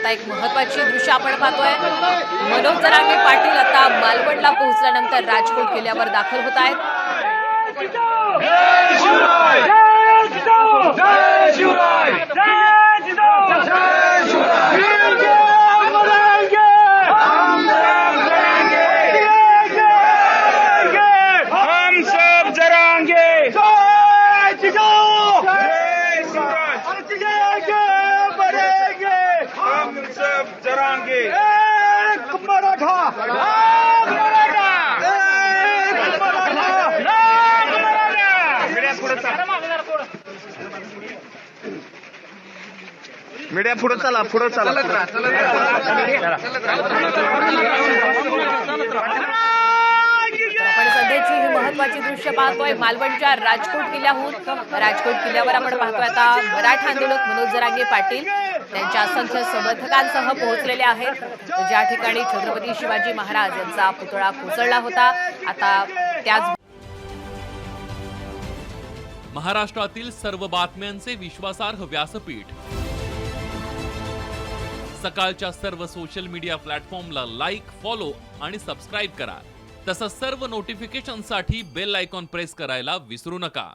आता एक महत्वाची दृश्य आपण पाहतोय मनोज जरांगे पाटील आता मालवणला पोहोचल्यानंतर राजकोट किल्ल्यावर दाखल होत आहेत हम सब जरांगे सब जरांगे। मीडिया पुढे चला। पुढे चला सध्याची ही महत्वाची दृश्य पाहतोय मालवणच्या राजकोट किल्ल्याहून. राजकोट किल्ल्यावर आपण पाहतोय आता मराठा आंदोलक मनोज जरांगे पाटील. त्यांच्या असंख्य समर्थकांसह पोहोचलेले आहेत. ज्या ठिकाणी छत्रपती शिवाजी महाराज यांचा पुतळा कोसळला होता आता त्याच महाराष्ट्रातील सर्व बातम्यांचे विश्वासार्ह व्यासपीठ. सकाळच्या सर्व सोशल मीडिया प्लॅटफॉर्मला लाईक फॉलो आणि सबस्क्राईब करा. तसंच सर्व नोटिफिकेशनसाठी बेल आयकॉन प्रेस करायला विसरू नका.